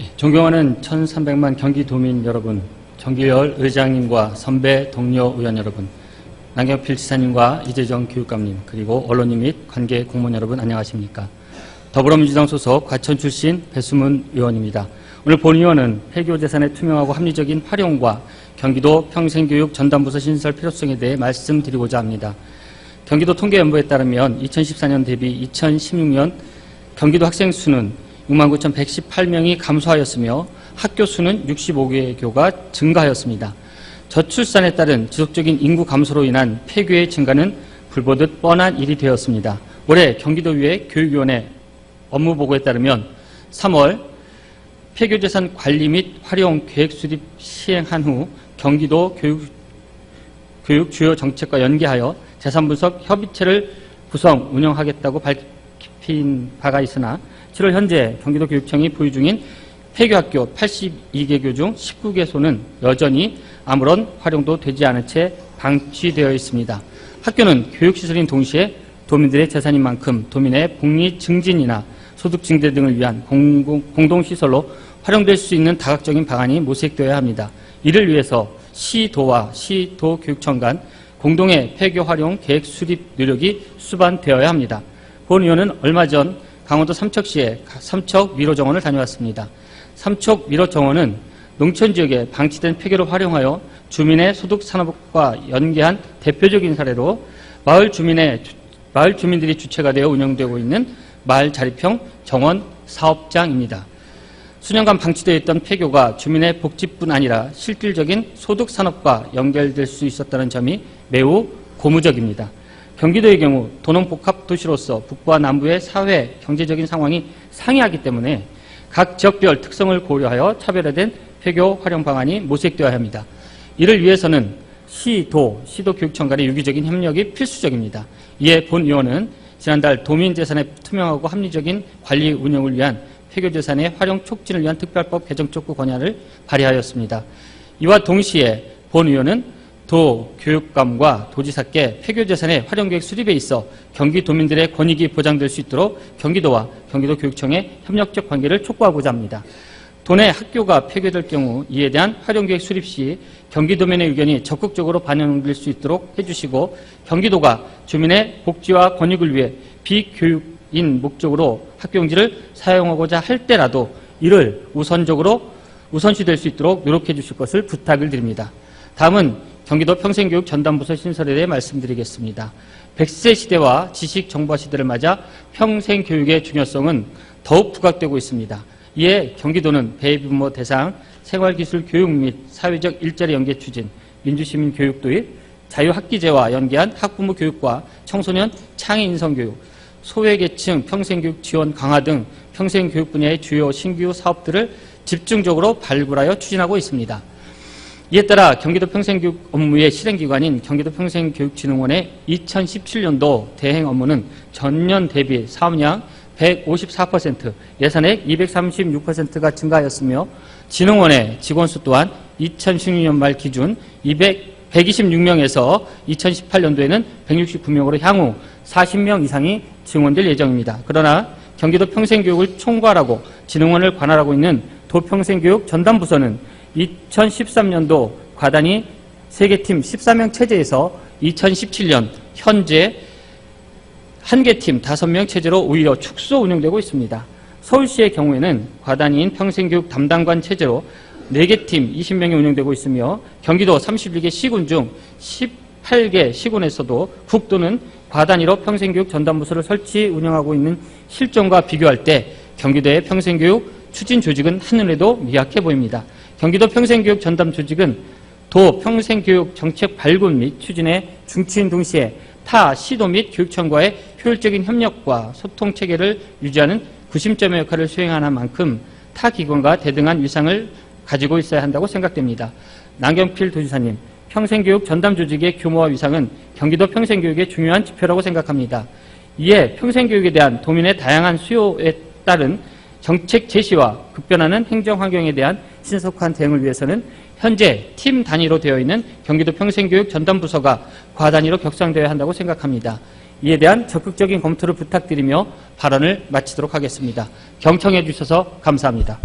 예, 존경하는 1300만 경기도민 여러분, 정기열 의장님과 선배 동료 의원 여러분, 남경필 지사님과 이재정 교육감님, 그리고 언론인 및 관계 공무원 여러분 안녕하십니까. 더불어민주당 소속 과천 출신 배수문 의원입니다. 오늘 본 의원은 폐교 재산의 투명하고 합리적인 활용과 경기도 평생교육 전담부서 신설 필요성에 대해 말씀드리고자 합니다. 경기도 통계연부에 따르면 2014년 대비 2016년 경기도 학생 수는 69,118명이 감소하였으며 학교 수는 65개 교가 증가하였습니다. 저출산에 따른 지속적인 인구 감소로 인한 폐교의 증가는 불보듯 뻔한 일이 되었습니다. 올해 경기도의회 교육위원회 업무 보고에 따르면 3월 폐교재산 관리 및 활용 계획 수립 시행한 후 경기도 교육, 교육 주요 정책과 연계하여 재산 분석 협의체를 구성 운영하겠다고 밝 힌 바가 있으나 7월 현재 경기도 교육청이 보유 중인 폐교학교 82개교 중 19개소는 여전히 아무런 활용도 되지 않은 채 방치되어 있습니다. 학교는 교육시설인 동시에 도민들의 재산인 만큼 도민의 복리 증진이나 소득 증대 등을 위한 공공, 공동시설로 활용될 수 있는 다각적인 방안이 모색되어야 합니다. 이를 위해서 시도와 시도교육청 간 공동의 폐교 활용 계획 수립 노력이 수반되어야 합니다. 본 의원은 얼마 전 강원도 삼척시에 삼척 미로 정원을 다녀왔습니다. 삼척 미로 정원은 농촌 지역에 방치된 폐교를 활용하여 주민의 소득 산업과 연계한 대표적인 사례로 마을 주민의 마을 주민들이 주체가 되어 운영되고 있는 마을 자립형 정원 사업장입니다. 수년간 방치되어 있던 폐교가 주민의 복지뿐 아니라 실질적인 소득 산업과 연결될 수 있었다는 점이 매우 고무적입니다. 경기도의 경우 도농복합 도시로서 북부와 남부의 사회 경제적인 상황이 상이하기 때문에 각 지역별 특성을 고려하여 차별화된 폐교 활용 방안이 모색되어야 합니다. 이를 위해서는 시 도, 시도 교육청 간의 유기적인 협력이 필수적입니다. 이에 본 의원은 지난달 도민 재산의 투명하고 합리적인 관리 운영을 위한 폐교 재산의 활용 촉진을 위한 특별법 개정 촉구 권한을 발의하였습니다. 이와 동시에 본 의원은 도 교육감과 도지사께 폐교재산의 활용계획 수립에 있어 경기도민들의 권익이 보장될 수 있도록 경기도와 경기도 교육청의 협력적 관계를 촉구하고자 합니다. 도내 학교가 폐교될 경우 이에 대한 활용계획 수립 시 경기도민의 의견이 적극적으로 반영될 수 있도록 해주시고 경기도가 주민의 복지와 권익을 위해 비교육인 목적으로 학교용지를 사용하고자 할 때라도 이를 우선적으로 우선시될 수 있도록 노력해 주실 것을 부탁을 드립니다. 다음은 경기도 평생교육 전담부서 신설에 대해 말씀드리겠습니다. 100세 시대와 지식 정보 시대를 맞아 평생교육의 중요성은 더욱 부각되고 있습니다. 이에 경기도는 베이비부모 대상 생활기술 교육 및 사회적 일자리 연계 추진, 민주시민 교육 도입, 자유학기제와 연계한 학부모 교육과 청소년 창의 인성 교육, 소외계층 평생교육 지원 강화 등 평생교육 분야의 주요 신규 사업들을 집중적으로 발굴하여 추진하고 있습니다. 이에 따라 경기도 평생교육 업무의 실행기관인 경기도 평생교육진흥원의 2017년도 대행 업무는 전년 대비 사업량 154%, 예산액 236%가 증가하였으며 진흥원의 직원수 또한 2016년 말 기준 200, 126명에서 2018년도에는 169명으로 향후 40명 이상이 증원될 예정입니다. 그러나 경기도 평생교육을 총괄하고 진흥원을 관할하고 있는 도평생교육 전담부서는 2013년도 과단위 세개팀 14명 체제에서 2017년 현재 한 개 팀 5명 체제로 오히려 축소 운영되고 있습니다. 서울시의 경우에는 과단위인 평생교육 담당관 체제로 4개 팀 20명이 운영되고 있으며 경기도 31개 시군 중 18개 시군에서도 국도는 과단위로 평생교육 전담부서를 설치 운영하고 있는 실정과 비교할 때 경기도의 평생교육 추진 조직은 한눈에도 미약해 보입니다. 경기도 평생교육 전담 조직은 도 평생교육 정책 발굴 및 추진에 중추인 동시에 타 시도 및 교육청과의 효율적인 협력과 소통 체계를 유지하는 구심점의 역할을 수행하는 만큼 타 기관과 대등한 위상을 가지고 있어야 한다고 생각됩니다. 남경필 도지사님, 평생교육 전담 조직의 규모와 위상은 경기도 평생교육의 중요한 지표라고 생각합니다. 이에 평생교육에 대한 도민의 다양한 수요에 따른 정책 제시와 급변하는 행정 환경에 대한 신속한 대응을 위해서는 현재 팀 단위로 되어 있는 경기도 평생교육 전담부서가 과 단위로 격상되어야 한다고 생각합니다. 이에 대한 적극적인 검토를 부탁드리며 발언을 마치도록 하겠습니다. 경청해 주셔서 감사합니다.